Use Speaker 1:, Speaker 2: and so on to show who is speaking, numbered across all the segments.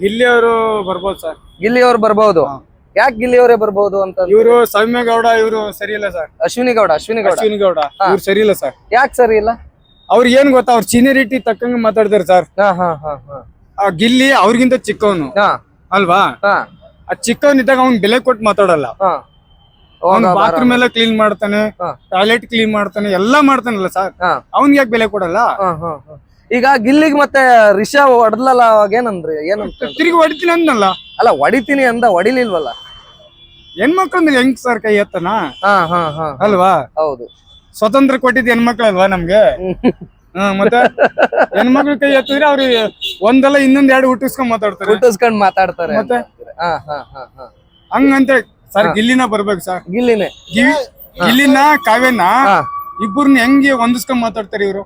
Speaker 1: ಗಿಲ್ಲಿ ಅವರು ಬರ್ಬೋದು ಸರ್.
Speaker 2: ಗಿಲ್ಲಿ ಅವ್ರು ಬರ್ಬಹುದು. ಯಾಕೆ ಗಿಲ್ಲಿ ಅವರೇ ಬರ್ಬಹುದು ಅಂತ
Speaker 1: ಇವರು ಸೌಮ್ಯಗೌಡ ಇವರು ಸರಿ ಇಲ್ಲ ಸರ್.
Speaker 2: ಅಶ್ವಿನಿ ಗೌಡ ಅಶ್ವಿನಿ ಗೌಡ.
Speaker 1: ಅಶ್ವಿನಿ ಗೌಡ. ಇವ್ರು ಸರಿ ಇಲ್ಲ ಸರ್.
Speaker 2: ಯಾಕೆ ಸರಿ ಇಲ್ಲ?
Speaker 1: ಅವ್ರಿಗೆ ಏನ್ ಗೊತ್ತಾ ಅವ್ರ ಸೀನಿಯರಿಟಿ ತಕ್ಕಂಗೆ ಮಾತಾಡ್ತಾರೆ ಸರ್.
Speaker 2: ಹಾ ಹಾ ಹಾ ಹಾ.
Speaker 1: ಆ ಗಿಲ್ಲಿ ಅವ್ರಿಗಿಂತ ಚಿಕ್ಕವನು.
Speaker 2: ಹಾ.
Speaker 1: ಅಲ್ವಾ?
Speaker 2: ಹಾ.
Speaker 1: ಆ ಚಿಕ್ಕವನಿದ್ದಾಗ ಅವ್ನ್ ಬೆಲೆ ಕೊಟ್ಟು ಮಾತಾಡಲ್ಲ. ಅವ್ನ್ ಬಾತ್ರೂಮ್ ಎಲ್ಲ ಕ್ಲೀನ್ ಮಾಡ್ತಾನೆ ಟಾಯ್ಲೆಟ್ ಕ್ಲೀನ್ ಮಾಡ್ತಾನೆ ಎಲ್ಲಾ ಮಾಡ್ತಾನಲ್ಲ ಸರ್. ಅವ್ನ್ಗೆ ಯಾಕೆ ಬೆಲೆ ಕೊಡಲ್ಲ?
Speaker 2: ಹಾ, ಹಾ, ಹಾ. ಈಗ ಗಿಲ್ಲಿಗ್ ಮತ್ತೆ ರಿಷಾ ಹೊಡ್ದಲ್ಲ ಅವಾಗ ಏನಂದ್ರಿ? ಏನಂತ
Speaker 1: ತಿರುಗಿ ಹೊಡಿತೀನಿ ಅಂದಲ್ಲ
Speaker 2: ಅಲ್ಲ ಹೊಡಿತೀನಿ ಅಂದ ಹೊಡಿಲಿಲ್ವಲ್ಲ?
Speaker 1: ಹೆಣ್ಮಕ್ಳು ಹೆಂಗ್ ಸರ್ ಕೈ ಎತ್ತನ?
Speaker 2: ಹಾ ಹಾ ಹಾ.
Speaker 1: ಅಲ್ವಾ?
Speaker 2: ಹೌದು.
Speaker 1: ಸ್ವತಂತ್ರ ಕೊಟ್ಟಿದ್ ಹೆಣ್ಮಕ್ಳಲ್ವಾ ನಮ್ಗೆ? ಹ್ಮ್. ಮತ್ತೆ ಹೆಣ್ಮಕ್ಳು ಕೈ ಎತ್ತಿದ್ರೆ ಅವ್ರಿಗೆ ಒಂದಲ್ಲ ಇನ್ನೊಂದ್ ಎರಡು ಹುಟ್ಟಿಸ್ಕೊಂಡ್ ಮಾತಾಡ್ತಾರೆ.
Speaker 2: ಹುಟ್ಟಿಸ್ಕೊಂಡ್ ಮಾತಾಡ್ತಾರೆ
Speaker 1: ಮತ್ತೆ?
Speaker 2: ಹಾ ಹಾ ಹಾ ಹಾ.
Speaker 1: ಹಂಗಂತ ಸರ್ ಗಿಲ್ಲಿನ ಬರ್ಬೇಕು ಸರ್.
Speaker 2: ಗಿಲ್ಲಿನೇ.
Speaker 1: ಗಿಲ್ಲಿನ ಕಾವ್ಯನ ಇಬ್ಬರನ್ನ ಹೆಂಗೆ ಹೊಂದಿಸ್ಕೊಂಡ್ ಮಾತಾಡ್ತಾರೆ ಇವ್ರು?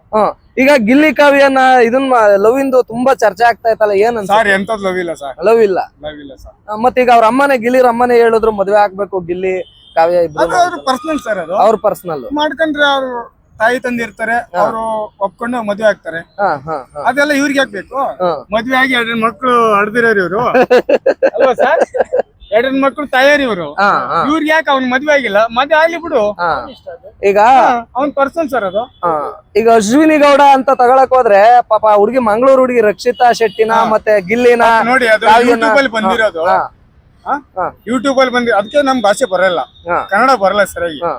Speaker 2: ಈಗ ಗಿಲ್ಲಿ ಕಾವ್ಯನ ಇದನ್ನ ಲವ್ ಇಂದು ತುಂಬಾ ಚರ್ಚೆ ಆಗ್ತಾ ಇತ್ತಲ್ಲ ಏನಂತ
Speaker 1: ಸರ್ ಎಂತದ್ ಲವ್ ಇಲ್ಲ ಸರ್?
Speaker 2: ಲವ್ ಇಲ್ಲ.
Speaker 1: ಲವ್ ಇಲ್ಲ ಸರ್.
Speaker 2: ಆ, ಮತ್ತೆ ಈಗ ಅವ್ರ ಅಮ್ಮನೇ ಗಿಲ್ಲಿರ ಅಮ್ಮನೆ ಹೇಳಿದ್ರು ಮದ್ವೆ ಆಗ್ಬೇಕು ಗಿಲ್ಲಿ ಕಾವ್ಯ ಇಬ್ರು
Speaker 1: ಅವ್ರ ಪರ್ಸನಲ್ ಸರ್ ಅದು.
Speaker 2: ಅವ್ರ ಪರ್ಸನಲ್
Speaker 1: ಮಾಡ್ಕೊಂಡ್ರೆ ಅವ್ರು ತಾಯಿ ತಂದಿರ್ತಾರೆ ಅವರು ಒಪ್ಕೊಂಡು ಮದ್ವೆ ಆಗ್ತಾರೆ.
Speaker 2: ಹಾ ಹಾ ಹಾ.
Speaker 1: ಅದೆಲ್ಲ ಇವ್ರಿಗೆ ಹಾಕ್ಬೇಕು ಮದ್ವೆ ಆಗಿ ಮಕ್ಕಳು ಹಡ್ದಿರೋರು ಇವ್ರು. ಅಲ್ವಾ ಸರ್? ಎರಡ್ ಮಕ್ಳು ತಯಾರಿ ಇವರು.
Speaker 2: ಹಾ ಹಾ.
Speaker 1: ಇವ್ರಿಗೆ ಯಾಕೆ ಅವ್ನ್ ಮದ್ವೆ ಆಗಿಲ್ಲ? ಮದ್ವೆ ಆಗ್ಲಿ ಬಿಡು.
Speaker 2: ಹಾ. ಈಗ
Speaker 1: ಅವ್ನ್ ಪರ್ಸನ್ ಸರ್ ಅದು.
Speaker 2: ಆ, ಈಗ ಅಶ್ವಿನಿ ಗೌಡ ಅಂತ ತಗೊಳಕ್ ಹೋದ್ರೆ ಪಾಪ ಹುಡುಗಿ ಮಂಗಳೂರು ಹುಡುಗಿ ರಕ್ಷಿತಾ ಶೆಟ್ಟಿನ ಮತ್ತೆ ಗಿಲ್ಲಿನ
Speaker 1: ನೋಡಿ ಅದು
Speaker 2: ಕಾವ್ಯನ-
Speaker 1: ಯೂಟ್ಯೂಬ್ ಅಲ್ಲಿ ಬಂದಿರೋದು.
Speaker 2: ಹಾ, ಹಾ.
Speaker 1: ಯೂಟ್ಯೂಬ್ ಅಲ್ಲಿ ಬಂದಿ ಅದಕ್ಕೆ ನಮ್ ಭಾಷೆ ಬರಲ್ಲ.
Speaker 2: ಹಾ.
Speaker 1: ಕನ್ನಡ ಬರಲ್ಲ ಸರಿಯಾಗಿ.
Speaker 2: ಹಾ.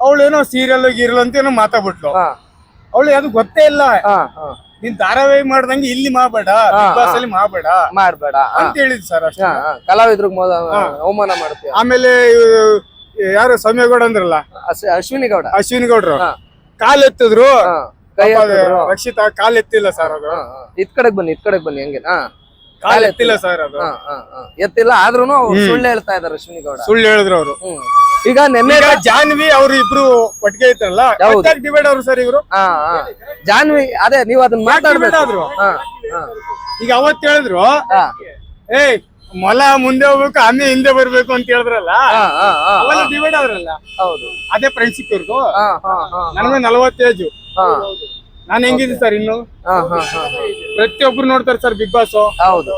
Speaker 1: ಅವಳೇನೋ ಸೀರಿಯಲ್ ಗೀರಿಯಲ್ ಅಂತ ಏನೋ ಮಾತಾಡ್ಬಿಟ್ಲು.
Speaker 2: ಹಾ,
Speaker 1: ಅವಳು ಅದು ಗೊತ್ತೇ ಇಲ್ಲ.
Speaker 2: ಹಾ, ಹಾ.
Speaker 1: ನೀನ್ ಧಾರಾವಾಹಿ ಮಾಡ್ದಂಗೆ ಇಲ್ಲಿ ಮಾಡಬೇಡ ಬಿಗ್ ಬಾಸ್ ಅಲ್ಲಿ ಮಾಡಬೇಡ
Speaker 2: ಮಾಡ್ಬೇಡ
Speaker 1: ಅಂತ ಹೇಳಿದ್ ಸರ್ ಅಷ್ಟೇ.
Speaker 2: ಕಲಾವಿದ್ರಿಗೆ ಮೊದ ಅವಮಾನ ಮಾಡ್ತೀವಿ
Speaker 1: ಆಮೇಲೆ ಯಾರು ಸೌಮ್ಯಗೌಡ ಅಂದ್ರಲ್ಲ?
Speaker 2: ಅಶ್- ಅಶ್ವಿನಿ ಗೌಡ
Speaker 1: ಅಶ್ವಿನಿ ಗೌಡ್ರು
Speaker 2: ಹಾ.
Speaker 1: ಕಾಲ್ ಎತ್ತಿದ್ರು.
Speaker 2: ಹಾ, ಕೈ
Speaker 1: ಪಾಪ
Speaker 2: ಹಾಕಿದ್ರು.
Speaker 1: ರಕ್ಷಿತಾ ಕಾಲ್ ಎತ್ತಿಲ್ಲ ಸರ್ ಅದು.
Speaker 2: ಹಾ, ಹಾ. ಇತ್ ಕಡೆಗ್ ಬನ್ನಿ ಇತ್ ಕಡೆಗ್ ಬನ್ನಿ ಹಂಗೆ. ಹಾ.
Speaker 1: ಕಾಲ್ ಎತ್ತಿಲ್ಲ ಸರ್ ಅದು.
Speaker 2: ಹಾ, ಹಾ, ಹಾ. ಎತ್ತಿಲ್ಲ ಆದ್ರೂನು ಅವ್ರು ಸುಳ್ಳು ಹೇಳ್ತಾ ಇದಾರೆ ಅಶ್ವಿನಿ ಗೌಡ
Speaker 1: ಸುಳ್ಳು ಹೇಳಿದ್ರು ಅವರು.
Speaker 2: ಹ್ಮ್. ಈಗ ನಿನ್ನೆ
Speaker 1: ಜಾನ್ವಿ ಅವ್ರು ಇಬ್ರು ಒಟ್ಟಿಗೆ
Speaker 2: ಐತಲ್ಲ.
Speaker 1: ಡಿವೈಡ್ ಅವ್ರು ಸರ್ ಇವರು?
Speaker 2: ಜಾನ್ವಿ ಅದೇ ನೀವು ಅದನ್ನ ಮಾತಾಡ್ಬೇಕಾದ್ರು
Speaker 1: ಈಗ ಅವತ್ ಹೇಳಿದ್ರು ಏಯ್ ಮೊಲ ಮುಂದೆ ಹೋಗ್ಬೇಕು ಆಮೆ ಹಿಂದೆ ಬರ್ಬೇಕು ಅಂತ ಹೇಳಿದ್ರಲ್ಲ? ಅವೆಲ್ಲ ಡಿವೈಡ್ ಆದ್ರಲ್ಲ
Speaker 2: ಹೌದು.
Speaker 1: ಅದೇ ಫ್ರೆಂಡ್ಶಿಪ್ ಇವ್ರದು
Speaker 2: ಹಾ ಹಾ ಹಾ
Speaker 1: ನನಗೆ ನಲವತ್ತೇಜು
Speaker 2: ಹಾ
Speaker 1: ನಾನು ಹೆಂಗಿದ್ದೀನಿ ಸರ್ ಇನ್ನು?
Speaker 2: ಹಾ ಹಾ ಹಾ
Speaker 1: ಪ್ರತಿಯೊಬ್ರು ನೋಡ್ತಾರೆ ಸರ್ ಬಿಗ್ ಬಾಸ್.
Speaker 2: ಹೌದು.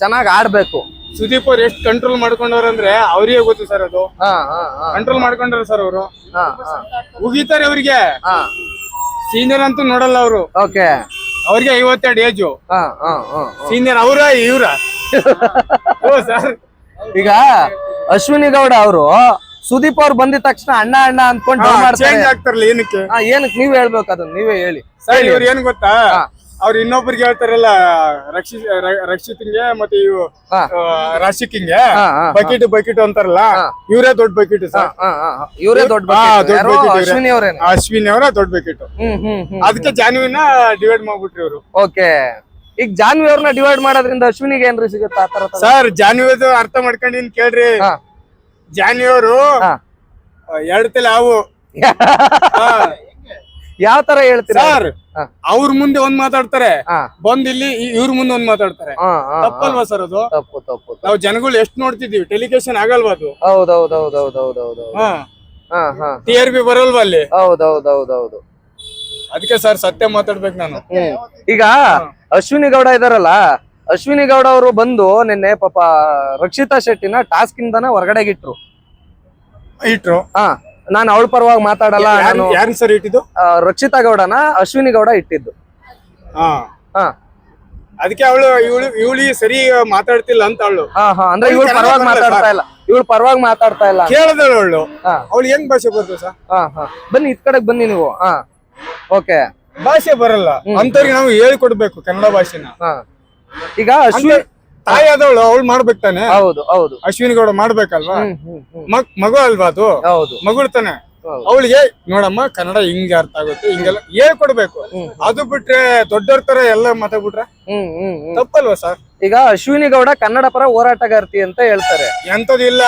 Speaker 2: ಚೆನ್ನಾಗಿ ಆಡ್ಬೇಕು.
Speaker 1: ಸುದೀಪ್ ಅವ್ರು ಎಷ್ಟು ಕಂಟ್ರೋಲ್ ಮಾಡ್ಕೊಂಡವ್ರಂದ್ರೆ ಅವ್ರಿಗೆ ಗೊತ್ತು ಸರ್ ಅದು.
Speaker 2: ಹಾ ಹಾ ಹಾ.
Speaker 1: ಕಂಟ್ರೋಲ್ ಮಾಡ್ಕೊಂಡ್ರ ಸರ್ ಅವರು. ಉಗಿತಾರೆ ಅವ್ರಿಗೆ
Speaker 2: ಹಾ.
Speaker 1: ಸೀನಿಯರ್ ಅಂತೂ ನೋಡಲ್ಲ ಅವರು.
Speaker 2: ಓಕೆ.
Speaker 1: ಅವ್ರಿಗೆ ಐವತ್ತೆರಡು ಏಜು
Speaker 2: ಹಾ ಹಾ ಹಾ
Speaker 1: ಸೀನಿಯರ್ ಅವ್ರ ಇವ್ರ. ಓ ಸರ್.
Speaker 2: ಈಗ ಅಶ್ವಿನಿ ಗೌಡ ಅವರು ಸುದೀಪ್ ಅವ್ರು ಬಂದಿದ ತಕ್ಷಣ ಅಣ್ಣ ಅಣ್ಣ ಅನ್ಕೊಂಡು
Speaker 1: ಏನಕ್ಕೆ?
Speaker 2: ಏನಕ್ಕೆ? ನೀವ್ ಹೇಳ್ಬೇಕು ಅದನ್ನ ನೀವೇ ಹೇಳಿ.
Speaker 1: ಸರ್ ಇವ್ರು ಏನ್ ಗೊತ್ತಾ. ಅವ್ರು ಇನ್ನೊಬ್ರಿಗೆ ಹೇಳ್ತಾರಲ್ಲ ರಕ್ಷಿತ್ ರಕ್ಷಿತ್ಗೆ ಮತ್ತೆ ಇವು
Speaker 2: ಹಾ.
Speaker 1: ರಾಶಿಕಿಂಗೆ
Speaker 2: ಹಾ, ಹಾ,
Speaker 1: ಬಕೆಟ್ ಬಕೆಟ್ ಅಂತಾರಲ್ಲ
Speaker 2: ಹಾ.
Speaker 1: ಇವರೇ ದೊಡ್ಡ ಬಕೆಟ್ ಸರ್
Speaker 2: ಹಾ. ದೊಡ್ಡ
Speaker 1: ಹಾ,
Speaker 2: bucket.
Speaker 1: ದೊಡ್ಡ
Speaker 2: ಯಾರು?
Speaker 1: bucket ಇವ್ರೇ.
Speaker 2: ಅಶ್ವಿನಿ ಅವರೇ
Speaker 1: ಅಶ್ವಿನಿ ಅವರ ದೊಡ್ಡ ಬಕೆಟ್
Speaker 2: ಹ್ಮ್ ಹ್ಮ್ ಹ್ಮ್
Speaker 1: ಅದಕ್ಕೆ ಜಾನ್ವಿನ ಡಿವೈಡ್ ಮಾಡ್ಬಿಟ್ರಿ ಇವರು
Speaker 2: ಓಕೆ ಈಗ ಜಾನ್ವಿ ಅವ್ರನ್ನ ಡಿವೈಡ್ ಮಾಡೋದ್ರಿಂದ ಅಶ್ವಿನಿಗೆ ಏನ್ರಿ ಸಿಗುತ್ತೆ ಆತರ
Speaker 1: ಸರ್ ಜಾನ್ವಿದು ಅರ್ಥ ಮಾಡ್ಕೊಂಡಿನ್ ಕೇಳ್ರಿ
Speaker 2: ಹಾ.
Speaker 1: ಜಾನ್ವಿ ಅವರು
Speaker 2: ಹಾ.
Speaker 1: ಎರಡ್ ತಲೆ ಹಾವು
Speaker 2: ಯಾವ ತರ ಹೇಳ್ತೀರಾ?
Speaker 1: ಸರ್. ಅವ್ರ ಮುಂದೆ ಒಂದ್ ಮಾತಾಡ್ತಾರೆ ಬಂದ್ ಇಲ್ಲಿ ಇವ್ರ ಮುಂದೆ ಒಂದ್ ಮಾತಾಡ್ತಾರೆ. ತಪ್ಪಲ್ವಾ ಸರ್ ಅದು?
Speaker 2: ತಪ್ಪು ತಪ್ಪು
Speaker 1: ನಾವು ಜನಗಳು ಎಷ್ಟ್ ನೋಡ್ತಿದೀವಿ ಟೆಲಿಕೇಶನ್ ಆಗಲ್ವಾ ಅದು?
Speaker 2: ಹೌದೌದೌದೌದೌದೌದು
Speaker 1: ಟಿ ಆರ್ ಬಿ ಬರಲ್ವಾ ಅಲ್ಲಿ?
Speaker 2: ಹೌದೌದೌದೌದು.
Speaker 1: ಅದಕ್ಕೆ ಸರ್ ಸತ್ಯ ಮಾತಾಡ್ಬೇಕು ನಾನು.
Speaker 2: ಈಗ ಅಶ್ವಿನಿ ಗೌಡ ಇದಾರಲ್ಲ ಅಶ್ವಿನಿ ಗೌಡ ಅವರು ಬಂದು ನಿನ್ನೆ ಪಾಪ ರಕ್ಷಿತಾ ಶೆಟ್ಟಿನ ಟಾಸ್ಕ್ ಇಂದಾನೆ ಹೊರಗಡೆಗೆ ಇಟ್ರು.
Speaker 1: ಇಟ್ರು.
Speaker 2: ಹಾ. ನಾನು ಅವಳ ಪರವಾಗಿ ಮಾತಾಡಲ್ಲ ನಾನು
Speaker 1: ಯಾರು ಸರ್ ಇಟ್ಟಿದ್ದು?
Speaker 2: ರಕ್ಷಿತಾ ಗೌಡನ ಅಶ್ವಿನಿ ಗೌಡ ಇಟ್ಟಿದ್ದು.
Speaker 1: ಹಾ.
Speaker 2: ಹಾ.
Speaker 1: ಅದಕ್ಕೆ ಅವಳು ಇವಳು ಇವಳಿಗೆ ಸರಿ ಮಾತಾಡ್ತಿಲ್ಲ ಅಂತ ಅವಳು.
Speaker 2: ಹಾ ಹಾ ಅಂದ್ರೆ ಇವಳು ಪರವಾಗಿ ಮಾತಾಡ್ತಾ ಇಲ್ಲ. ಇವಳು ಪರವಾಗಿ ಮಾತಾಡ್ತಾ ಇಲ್ಲ.
Speaker 1: ಕೇಳದಳು ಅವಳು. ಅವಳು ಹೆಂಗ್ ಭಾಷೆ ಬರ್ತದೆ ಸರ್?
Speaker 2: ಹಾ ಹಾ. ಬನ್ನಿ ಇತ್ ಕಡೆ ಬನ್ನಿ ನೀವು. ಹಾ. ಓಕೆ.
Speaker 1: ಭಾಷೆ ಬರಲ್ಲ. ಅಂತವ್ರಿಗೆ ನಾವು ಹೇಳ್ಕೊಡ್ಬೇಕು ಕನ್ನಡ ಭಾಷೆನ.
Speaker 2: ಹಾ. ಈಗ ಅಶ್ವಿನಿ
Speaker 1: ತಾಯಿ ಆದವಳು ಅವಳು ಮಾಡ್ಬೇಕು ತಾನೆ?
Speaker 2: ಹೌದು ಹೌದು.
Speaker 1: ಅಶ್ವಿನಿ ಗೌಡ ಮಾಡ್ಬೇಕಲ್ವಾ? ಮಗ್ ಮಗು ಅಲ್ವಾ ಅದು?
Speaker 2: ಹೌದು.
Speaker 1: ಮಗುಳ್ ತಾನೆ. ಅವಳಿಗೆ ನೋಡಮ್ಮ ಕನ್ನಡ ಹಿಂಗೆ ಅರ್ಥ ಆಗುತ್ತೆ ಹಿಂಗೆಲ್ಲ ಹೇಳ್ಕೊಡ್ಬೇಕು.
Speaker 2: ಕೊಡ್ಬೇಕು
Speaker 1: ಅದು ಬಿಟ್ರೆ ದೊಡ್ಡವ್ರ ತರ ಎಲ್ಲ ಮಾತಾಡ್ಬಿಟ್ರೆ? ತಪ್ಪಲ್ವಾ ಸರ್?
Speaker 2: ಈಗ ಅಶ್ವಿನಿ ಗೌಡ ಕನ್ನಡ ಪರ ಹೋರಾಟಗಾರ್ತಿ ಅಂತ ಹೇಳ್ತಾರೆ.
Speaker 1: ಎಂತದಿಲ್ಲ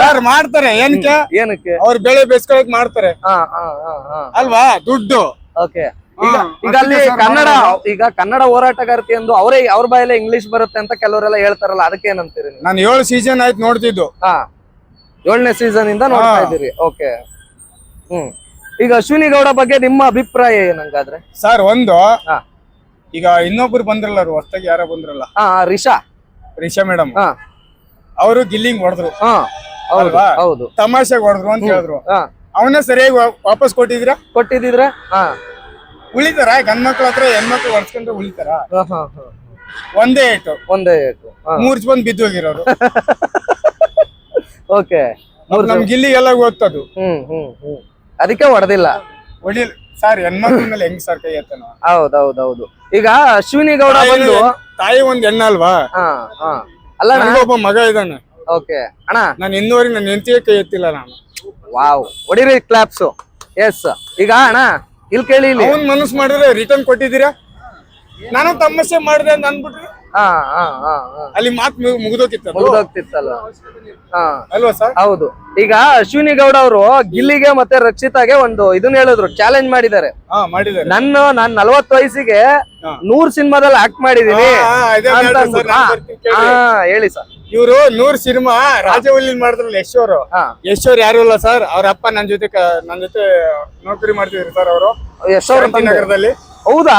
Speaker 1: ಸರ್ ಮಾಡ್ತಾರೆ ಏನಕ್ಕೆ?
Speaker 2: ಏನಕ್ಕೆ?
Speaker 1: ಅವ್ರ ಬೆಳೆ ಬೆಸ್ಕೊಳಕ್ ಮಾಡ್ತಾರೆ.
Speaker 2: ಹಾ ಹಾ ಹಾ ಹಾ.
Speaker 1: ಅಲ್ವಾ? ದುಡ್ಡು.
Speaker 2: ಓಕೆ. ಈಗ ಈಗ ಅಲ್ಲಿ ಕನ್ನಡ ಈಗ ಕನ್ನಡ ಹೋರಾಟಗಾರ್ತಿ ಎಂದು ಅವರೇ ಅವ್ರ ಬಾಯಲ್ಲೇ ಇಂಗ್ಲಿಷ್ ಬರುತ್ತೆ ಅಂತ ಕೆಲವರೆಲ್ಲ ಹೇಳ್ತಾರಲ್ಲ ಅದಕ್ಕೆ ಏನಂತೀರಿ ನೀವು?
Speaker 1: ನಾನು ಏಳು ಸೀಸನ್ ಆಯ್ತು ನೋಡ್ತಿದ್ದು.
Speaker 2: ಹಾ ಏಳನೇ ಸೀಸನ್ ಇಂದ ನೋಡ್ತಾ
Speaker 1: ಹಾ.
Speaker 2: ಇದ್ದೀರಿ. ಓಕೆ ಹ್ಮ್. ಈಗ ಅಶ್ವಿನಿ ಗೌಡ ಬಗ್ಗೆ ನಿಮ್ಮ ಅಭಿಪ್ರಾಯ ಏನಂಗಾದ್ರೆ?
Speaker 1: ಸರ್ ಒಂದು
Speaker 2: ಹಾ.
Speaker 1: ಈಗ ಇನ್ನೊಬ್ರು ಬಂದ್ರಲ್ಲ ಅವ್ರು ಹೊಸ್ತಾಗಿ ಯಾರೋ ಬಂದ್ರಲ್ಲ?
Speaker 2: ಹಾ ರಿಷಾ.
Speaker 1: ರಿಷಾ ಮೇಡಮ್.
Speaker 2: ಹಾ.
Speaker 1: ಅವರು ಗಿಲ್ಲಿಂಗ್ ಹೊಡೆದ್ರು.
Speaker 2: ಹಾ ಹೌದು
Speaker 1: ಅಲ್ವಾ?
Speaker 2: ಹೌದು.
Speaker 1: ತಮಾಷೆಗೆ ಹೊಡೆದ್ರು ಅಂತ ಹೇಳಿದ್ರು.
Speaker 2: ಹಾ.
Speaker 1: ಅವನ್ನ ಸರಿಯಾಗಿ ವಾ- ವಾಪಸ್ ಕೊಟ್ಟಿದ್ರ
Speaker 2: ಕೊಟ್ಟಿದ್ರೆ ಹಾ.
Speaker 1: ಉಳಿತಾರ? ಗಂಡ್ಮಕ್ಳ ಹತ್ರ ಹೆಣ್ಮಕ್ಳು ಹೊಡ್ಸ್ಕೊಂಡ್ರೆ ಉಳಿತಾರ. ಒಂದೇ ಏಟು.
Speaker 2: ಒಂದೇ ಏಟು.
Speaker 1: ಮೂರ್ಚ್ ಬಂದ್ ಬಿದ್ದು ಹೋಗಿರೋರು.
Speaker 2: ಓಕೆ.
Speaker 1: ನಮ್ ಗಿಲ್ಲಿಗೆಲ್ಲ ಗೊತ್ತದು
Speaker 2: ಹ್ಮ್ ಹ್ಮ್ ಹ್ಮ್. ಅದಕ್ಕೆ ಹೊಡೆದಿಲ್ಲ.
Speaker 1: ಹೊಡಿಲ್ ಸರ್ ಹೆಣ್ಮಕ್ಳ ಮೇಲೆ ಹೆಂಗ್ ಸರ್ ಕೈ ಎತ್ತನ?
Speaker 2: ಹೌದೌದೌದು. ಈಗ ಅಶ್ವಿನಿ ಗೌಡ ಬಂದು
Speaker 1: ತಾಯಿ ಒಂದ್ ಹೆಣ್ಣಲ್ವಾ
Speaker 2: ಹಾ ಹಾ. ಅಲ್ಲ
Speaker 1: ಒಬ್ಬ ಮಗ ಇದ್ದಾನೆ
Speaker 2: ಓಕೆ. ಅಣ್ಣ.
Speaker 1: ನಾನು ಇನ್ನೂವರೆಗೆ ನನ್ನ ಹೆಂಡತಿಗೆ ಕೈ ಎತ್ತಿಲ್ಲ ನಾನು.
Speaker 2: ವಾವ್. ಹೊಡಿರಿ ಕ್ಲಾಪ್ಸು ಎಸ್ ಈಗ ಅಣ್ಣ ಇಲ್ಲಿ ಕೇಳಿ ಇಲ್ಲಿ.
Speaker 1: ಅವನ್ ಮನಸ್ ಮಾಡಿದ್ರೆ ರಿಟರ್ನ್ ಕೊಟ್ಟಿದ್ದೀರಾ? ನಾನು ತಮ್ಮಸೆ ಮಾಡಿದೆ ಅಂತ ಅನ್ಬಿಟ್ರಿ
Speaker 2: ಹಾ ಹಾ ಹಾ ಹಾ.
Speaker 1: ಅಲ್ಲಿ ಮಾತು ಮುಗಿದೋಗಿತ್ತು
Speaker 2: ಮುಗ್ದೋಗ್ತಿತ್ತಲ್ಲ. ಹಾ.
Speaker 1: ಅಲ್ವಾ ಸರ್?
Speaker 2: ಹೌದು. ಈಗ ಅಶ್ವಿನಿ ಗೌಡ ಅವರು ಗಿಲ್ಲಿಗೆ ಮತ್ತೆ ರಕ್ಷಿತಾಗೆ ಒಂದು ಇದನ್ನ ಹೇಳಿದ್ರು ಚಾಲೆಂಜ್ ಮಾಡಿದ್ದಾರೆ.
Speaker 1: ಹಾ ಮಾಡಿದ್ದಾರೆ.
Speaker 2: ನನ್ನ ನಾನ್ ನಲ್ವತ್ತು ವಯಸ್ಸಿಗೆ. ನೂರ್ ಸಿನಿಮಾದಲ್ಲಿ ಆಕ್ಟ್ ಮಾಡಿದೀನಿ
Speaker 1: ಹಾ, ಹಾ, ಇದೇ
Speaker 2: ಅಂತ
Speaker 1: ಹೇಳ್ದೆ
Speaker 2: ಅಂದ್ಬಿಟ್ಟು.
Speaker 1: sir, ನಾನ್ ಬರ್ತೀನಿ ಕೇಳಿ.
Speaker 2: ಹಾ ಹೇಳಿ ಸರ್.
Speaker 1: ಇವರು ನೂರ್ ಸಿನಿಮಾ ರಾಜವಲ್ಲಿ ಮಾಡಿದ್ರಲ್ಲ ಯಶೋರ್. ಯಶೋರ್ ಯಾರು ಇಲ್ಲ ಸರ್ ಅವ್ರ ಅಪ್ಪ ನನ್ ಜೊತೆ ನನ್ನ ನನ್ ಜೊತೆ ನೌಕರಿ ಮಾಡ್ತಿದ್ರು ಸರ್ ಅವರು.
Speaker 2: ಯಶೋರ್
Speaker 1: ನಗರದಲ್ಲಿ.
Speaker 2: ಹೌದಾ?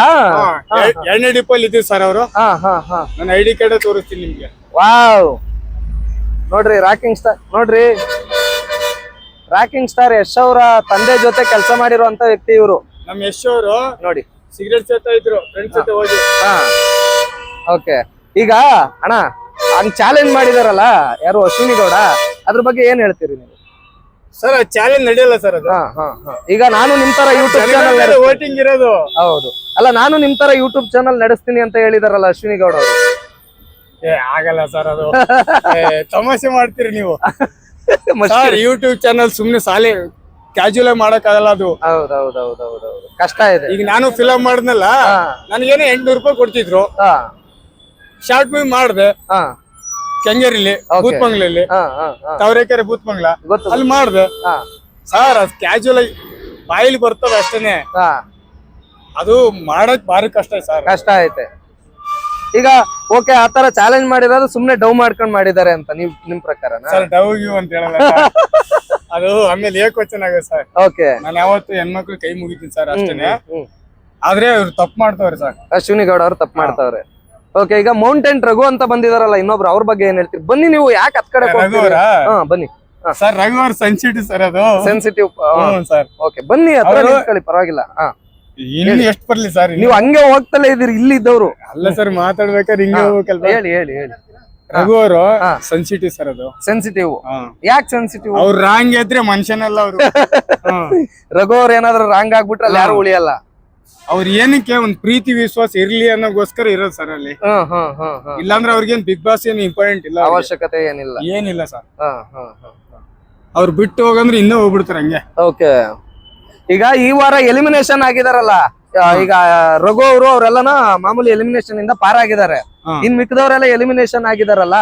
Speaker 1: ಎರಡನೇ ಡಿಪೋಲ್ ಇದ್ದೀವಿ ಸರ್ ಅವರು.
Speaker 2: ಹಾ ಹಾ ಹಾ.
Speaker 1: ನನ್ನ ಐ ಡಿ ಕಾರ್ಡ್ ತೋರಿಸ್ತೀನಿ ನಿಮ್ಗೆ.
Speaker 2: ವಾವ್. ನೋಡ್ರಿ ರಾಕಿಂಗ್ ಸ್ಟಾರ್ ನೋಡ್ರಿ. ರಾಕಿಂಗ್ ಸ್ಟಾರ್ ಯಶ್ ಅವರ ತಂದೆ ಜೊತೆ ಕೆಲಸ ಮಾಡಿರುವಂತ ವ್ಯಕ್ತಿ ಇವರು.
Speaker 1: ನಮ್ ಯಶ್ ಅವರು
Speaker 2: ನೋಡಿ.
Speaker 1: ಸಿಗರೇಟ್ ಸೇತಾ ಇದ್ರು ಫ್ರೆಂಡ್ಸ್ ಜೊತೆ ಹೋಗಿ.
Speaker 2: ಹಾ. ಓಕೆ ಈಗ ಅಣ್ಣ ಹಂಗ್ ಚಾಲೆಂಜ್ ಮಾಡಿದಾರಲ್ಲ ಯಾರು ಅಶ್ವಿನಿ ಗೌಡ ಅದ್ರ ಬಗ್ಗೆ ಏನ್ ಹೇಳ್ತೀರಿ ನೀವು?
Speaker 1: ಸರ್ ಚಾಲೆಂಜ್ ನಡೆಯಲ್ಲ ಸರ್ ಅದು.
Speaker 2: ಹಾ ಹಾ ಹಾ. ಈಗ ನಾನು ನಿಮ್ ತರ ಯೂಟ್ಯೂಬ್ ಚಾನಲ್
Speaker 1: ವೋಟಿಂಗ್ ಇರೋದು.
Speaker 2: ಹೌದು. ಅಲ್ಲ ನಾನು ನಿಮ್ ತರ ಯೂಟ್ಯೂಬ್ ಚಾನಲ್ ನಡೆಸ್ತೀನಿ ಅಂತ ಹೇಳಿದಾರಲ್ಲ ಅಶ್ವಿನಿ ಗೌಡ ಅವರು.
Speaker 1: ಏ ಆಗಲ್ಲ ಸರ್ ಅದು. ಏ, ತಮಾಷೆ ಮಾಡ್ತೀರಿ ನೀವು. ಸರ್ ಯೂಟ್ಯೂಬ್ ಚಾನಲ್ ಸುಮ್ನೆ ಸಾಲೆ ಕ್ಯಾಜುವಲ್ ಮಾಡಕ್ಕಾಗಲ್ಲ ಅದು.
Speaker 2: ಹೌದೌದೌದೌದೌದು. ಕಷ್ಟ ಇದೆ.
Speaker 1: ಈಗ ನಾನು ಫಿಲಮ್ ಮಾಡಿದ್ನಲ್ಲ
Speaker 2: ಹಾ.
Speaker 1: ನನಗೇನೋ ಎಂಟ್ನೂರು ರೂಪಾಯಿ ಕೊಡ್ತಿದ್ರು.
Speaker 2: ಹಾ.
Speaker 1: ಶಾರ್ಟ್ ಮೂವಿ ಮಾಡಿದೆ.
Speaker 2: ಹಾ.
Speaker 1: ಕೆಂಗೇರಿಲಿ. ಬೂತ್ ಬಂಗ್ಲಲ್ಲಿ ತಾವರೆಕೆರೆ ಬೂತ್ ಬಂಗ್ಲಾ ಅಲ್ಲಿ ಮಾಡ್ದೆ. ಸರ್ ಅದ್ ಕ್ಯಾಶುವಲ್ ಆಗಿ ಬಾಯಿಲಿ ಬರ್ತವೆ ಅಷ್ಟೇನೆ.
Speaker 2: ಹಾ.
Speaker 1: ಅದು ಮಾಡಕ್ ಬಾರಿ ಕಷ್ಟ ಸರ್.
Speaker 2: ಕಷ್ಟ ಐತೆ. ಈಗ ಓಕೆ ಆತರ ಚಾಲೆಂಜ್ ಮಾಡಿರೋದು ಸುಮ್ನೆ ಡೌ ಮಾಡ್ಕೊಂಡ್ ಮಾಡಿದ್ದಾರೆ ಅಂತ ನೀವ್ ನಿಮ್ ಪ್ರಕಾರ
Speaker 1: ಸರ್ ಡವ್ ಗಿವ್ ಅಂತ ಹೇಳಲ್ಲ ಅದು ಆಮೇಲೆ ಏಕವಚನ ಆಗುತ್ತೆ ಸರ್.
Speaker 2: ಓಕೆ
Speaker 1: ನಾನು ಯಾವತ್ತು ಹೆಣ್ಮಕ್ಳು ಕೈ ಮುಗಿತೀನಿ ಸರ್ ಅಷ್ಟೇನೆ. ಆದ್ರೆ ಅವ್ರು ತಪ್ಪು ಮಾಡ್ತಾವ್ರೆ ಸರ್.
Speaker 2: ಅಶ್ವಿನಿ ಗೌಡ ಅವ್ರು ತಪ್ಪು ಮಾಡ್ತಾವ್ರೆ. ಓಕೆ ಈಗ ಮೌಂಟೇನ್ ರಘು ಅಂತ ಬಂದಿದಾರಲ್ಲ ಇನ್ನೊಬ್ರು ಅವ್ರ ಬಗ್ಗೆ ಏನ್ ಹೇಳ್ತೀರಿ? ಬನ್ನಿ ನೀವು ಯಾಕೆ ಹತ್ ಕಡೆ
Speaker 1: ಅವರಾ?
Speaker 2: ಹಾ ಬನ್ನಿ.
Speaker 1: ಸರ್ ರಘುವರ್ ಸೆನ್ಸಿಟಿವ್ ಸರ್ ಅದು.
Speaker 2: ಸೆನ್ಸಿಟಿವ್
Speaker 1: ಹ್ಮ್ ಸರ್
Speaker 2: ಓಕೆ ಬನ್ನಿ ಹತ್ರ
Speaker 1: ಅವ್ರು-
Speaker 2: ನಿಂತ್ಕೊಳ್ಳಿ ಪರವಾಗಿಲ್ಲ. ಹಾ.
Speaker 1: ಇನ್ನು ಎಷ್ಟು ಬರ್ಲಿ ಸರ್
Speaker 2: ನೀವು ಹಂಗೆ ಹೋಗ್ತಲೇ ಇದೀರಿ ಇಲ್ಲಿ ಇದ್ದವ್ರು.
Speaker 1: ಅಲ್ಲ ಸರ್ ಮಾತಾಡ್ಬೇಕಾದ್ರೆ ಹಿಂಗೆ ಹೋಗ್ಬೇಕಲ್ವ
Speaker 2: ಹೇಳಿ ಹೇಳಿ ಹೇಳಿ.
Speaker 1: ರಘು ಅವರು
Speaker 2: ಹಾ.
Speaker 1: ಸೆನ್ಸಿಟಿವ್ ಸರ್ ಅದು.
Speaker 2: ಸೆನ್ಸಿಟಿವ್. ಯಾಕೆ ಸೆನ್ಸಿಟಿವ್
Speaker 1: ಅವ್ರ ರಾಂಗ್ ಎದ್ರೆ ಮನುಷ್ಯನಲ್ಲ ಅವರು.
Speaker 2: ರಘು ಅವ್ರ ಏನಾದ್ರು ರಾಂಗ್ ಆಗ್ಬಿಟ್ರೆ ಅಲ್ಲಿ ಯಾರು ಉಳಿಯಲ್ಲ.
Speaker 1: ಅವ್ರ ಏನಕ್ಕೆ ಒಂದ್ ಪ್ರೀತಿ ವಿಶ್ವಾಸ ಇರ್ಲಿ ಅನ್ನೋಗೋಸ್ಕರ ಇರೋದು ಸರ್ ಅಲ್ಲಿ.
Speaker 2: ಹ್ಮ್ ಹ್ಮ್ ಹ್ಮ್ ಹ್ಮ್
Speaker 1: ಇಲ್ಲಾಂದ್ರೆ ಅವ್ರಿಗೇನ್ ಬಿಗ್ ಬಾಸ್ ಏನು ಇಂಪಾರ್ಟೆಂಟ್ ಇಲ್ಲ ಅವ್ರಿಗೆ.
Speaker 2: ಅವಶ್ಯಕತೆ ಏನಿಲ್ಲ.
Speaker 1: ಏನಿಲ್ಲ ಸರ್.
Speaker 2: ಹಾ ಹಾ ಹಾ
Speaker 1: ಅವ್ರು ಬಿಟ್ಟು ಹೋಗಂದ್ರೆ ಇನ್ನೂ ಹೋಗ್ಬಿಡ್ತಾರೆ ಹಂಗೆ.
Speaker 2: ಓಕೆ. ಈಗ ಈ ವಾರ ಎಲಿಮಿನೇಷನ್ ಆಗಿದಾರಲ್ಲ ಆ, ಈಗ ರಘು ಅವರು ಅವರೆಲ್ಲನ ಮಾಮೂಲಿ ಎಲಿಮಿನೇಷನ್ ಇಂದ ಪಾರಾಗಿದ್ದಾರೆ
Speaker 1: ಹಾ.
Speaker 2: ಇನ್ ಮಿಕ್ಕದವರೆಲ್ಲ ಎಲಿಮಿನೇಷನ್ ಆಗಿದಾರಲ್ಲ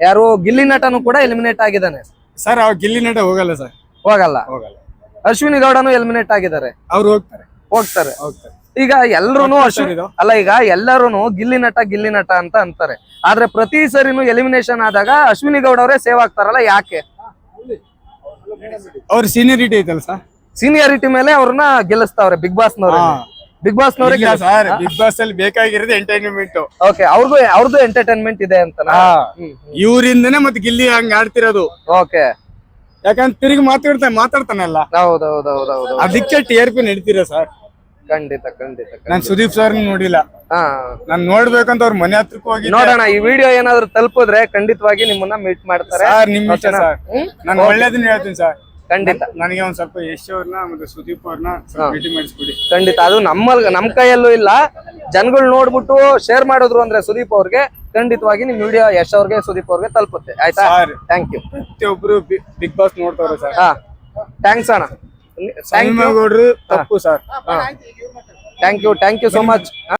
Speaker 2: ಯಾರು ಗಿಲ್ಲಿ ನಟನು ಕೂಡ ಎಲಿಮಿನೇಟ್ ಆಗಿದ್ದಾನೆ.
Speaker 1: ಸರ್ ಅವ್ರು ಗಿಲ್ಲಿ ನಟ ಹೋಗಲ್ಲ ಸರ್.
Speaker 2: ಹೋಗಲ್ಲ.
Speaker 1: ಹೋಗಲ್ಲ.
Speaker 2: ಅಶ್ವಿನಿ ಗೌಡನು ಎಲಿಮಿನೇಟ್ ಆಗಿದ್ದಾರೆ.
Speaker 1: ಅವ್ರು ಹೋಗ್ತಾರೆ.
Speaker 2: ಹೋಗ್ತಾರೆ. ಈಗ ಎಲ್ರು ಅಲ್ಲ ಈಗ ಎಲ್ಲರೂ ಗಿಲ್ಲಿ ನಟ ಗಿಲ್ಲಿ ನಟ ಅಂತ ಅಂತಾರೆ. ಆದ್ರೆ ಪ್ರತಿ ಸರಿನು ಎಲಿಮಿನೇಷನ್ ಆದಾಗ ಅಶ್ವಿನಿ ಗೌಡ ಅವರೇ ಸೇವ್ ಆಗ್ತಾರಲ್ಲ ಯಾಕೆ?
Speaker 1: ಅವ್ರ ಸೀನಿಯರಿಟಿ ಐತಲ್ಲ ಸರ್
Speaker 2: ಸೀನಿಯಾರಿಟಿ ಮೇಲೆ ಅವ್ರನ್ನ ಗೆಲ್ಲಿಸ್ತಾವ್ರೆ ಬಿಗ್ ಬಾಸ್ ನವ್ರ. ಬಿಗ್ ಬಾಸ್ ನವ್ರೆ
Speaker 1: ಬಿಗ್ ಬಾಸ್ ಅಲ್ಲಿ ಬೇಕಾಗಿರೋದು ಎಂಟರ್ಟೈನ್ಮೆಂಟ್
Speaker 2: ಓಕೆ ಅವ್ರದು ಅವ್ರದ್ದು ಎಂಟರ್ಟೈನ್ಮೆಂಟ್ ಇದೆ ಅಂತ
Speaker 1: ಇವರಿಂದನೇ ಮತ್ತೆ ಗಿಲ್ಲಿ ಹಂಗ ಆಡ್ತಿರೋದು.
Speaker 2: ಓಕೆ
Speaker 1: ಯಾಕಂದ್ರೆ ತಿರುಗಿ ಮಾತಾಡ್ತಾನೆ ಮಾತಾಡ್ತಾನಲ್ಲ
Speaker 2: ಹೌದೌದೌದೌದು.
Speaker 1: ಅದಕ್ಕೆ ಟಿ ಆರ್ ಪಿ ನಡೀತೀರ ಸರ್
Speaker 2: ಖಂಡಿತ ಖಂಡಿತ ಖಂಡಿತ.
Speaker 1: ನಾನ್ ಸುದೀಪ್ ಸರ್ ನೋಡಿಲ್ಲ.
Speaker 2: ಹಾ.
Speaker 1: ನಾನ್ ನೋಡ್ಬೇಕಂತ ಅವ್ರ ಮನೆ ಹತ್ರಕ್ಕೆ ಹೋಗಿ
Speaker 2: ನೋಡೋಣ ಈ ವಿಡಿಯೋ ಏನಾದ್ರು ತಲುಪಿದ್ರೆ ಖಂಡಿತವಾಗಿ ನಿಮ್ಮನ್ನ ಮೀಟ್ ಮಾಡ್ತಾರೆ.
Speaker 1: ಸರ್ ನಿಮ್ ಇಷ್ಟ? ಸರ್
Speaker 2: ಹ್ಮ್?
Speaker 1: ನಾನು ಒಳ್ಳೇದನ್ನ ಹೇಳ್ತೀನಿ ಸರ್
Speaker 2: ಖಂಡಿತ.
Speaker 1: ನನಗೆ ಒಂದ್ ಸ್ವಲ್ಪ ಯಶ್ ಅವ್ರನ್ನ ಮತ್ತೆ ಸುದೀಪ್ ಅವ್ರನ್ನ ಸ್ವಲ್ಪ ಭೇಟಿ ಮಾಡಿಸ್ಬಿಡಿ.
Speaker 2: ಖಂಡಿತ. ಅದು ನಮ್ಮ ನಮ್ ಕೈಯಲ್ಲೂ ಇಲ್ಲ. ಜನಗಳು ನೋಡ್ಬಿಟ್ಟು ಶೇರ್ ಮಾಡಿದ್ರು ಅಂದ್ರೆ ಸುದೀಪ್ ಅವ್ರಿಗೆ ಖಂಡಿತವಾಗಿ ನಿಮ್ ವಿಡಿಯೋ ಯಶ್ ಅವ್ರಿಗೆ ಸುದೀಪ್ ಅವ್ರಿಗೆ ತಲುಪುತ್ತೆ. ಆಯ್ತಾ? ಥ್ಯಾಂಕ್ ಯು
Speaker 1: ಪ್ರತಿಯೊಬ್ರು ಬಿಗ್ ಬಾಸ್ ನೋಡ್ತಾವ್ರೆ ಸರ್
Speaker 2: ಹಾ. ಥ್ಯಾಂಕ್ಸ್ ಅಣ್ಣ. ಥ್ಯಾಂಕ್ ಯು
Speaker 1: ಗೌಡ್ರು ತಪ್ಪು sir
Speaker 2: thank you thank you so much